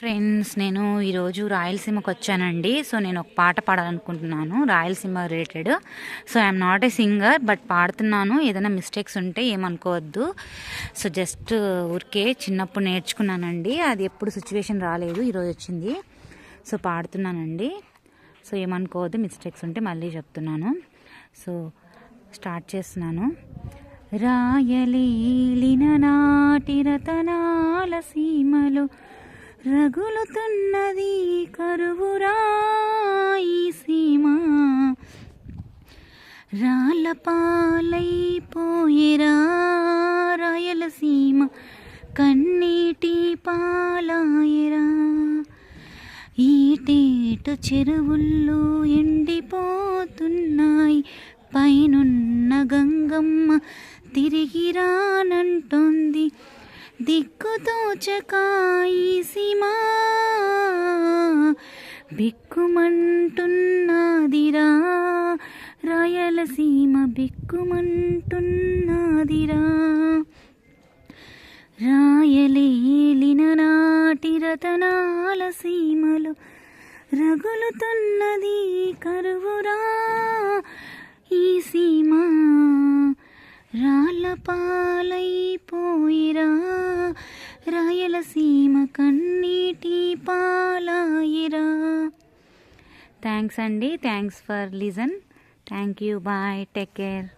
Friends నేను ఈరోజు రాయలసీమకు వచ్చానండి. సో నేను ఒక పాట పాడాలనుకుంటున్నాను. Rayalaseema related so I'm not a singer but పాడుతున్నాను. ఏదైనా మిస్టేక్స్ ఉంటే ఏమనుకోవద్దు. సో జస్ట్ ఊరికే చిన్నప్పుడు నేర్చుకున్నానండి. అది ఎప్పుడు సిచ్యువేషన్ రాలేదు. ఈరోజు వచ్చింది. సో పాడుతున్నానండి. సో ఏమనుకోవద్దు. మిస్టేక్స్ ఉంటే మళ్ళీ చెప్తున్నాను. సో స్టార్ట్ చేస్తున్నాను. రాయలీలిన నాటి రతనాల సీమలు రగులుతున్నది కరువురాయి సీమ. రాళ్ళపాలైపోయేరా రాయలసీమ కన్నీటి పాలాయరా. ఈటేటు చెరువుల్లో ఎండిపోతున్నాయి. పైనున్న గంగమ్మ తిరిగి రానంటోంది దిక్కుతోచకాయి బిక్కుమంటున్నాదిరా రాయలసీమ బిక్కుమంటున్నాదిరా. రాయలేలిన నాటి రతనాల సీమలు రగులుతున్నది కరువురా. ఈ సీమ రాళ్ళ పాలైపో సీమ కన్నీటి పాలాయిరా. థ్యాంక్స్ అండి thanks for listen thank you bye take care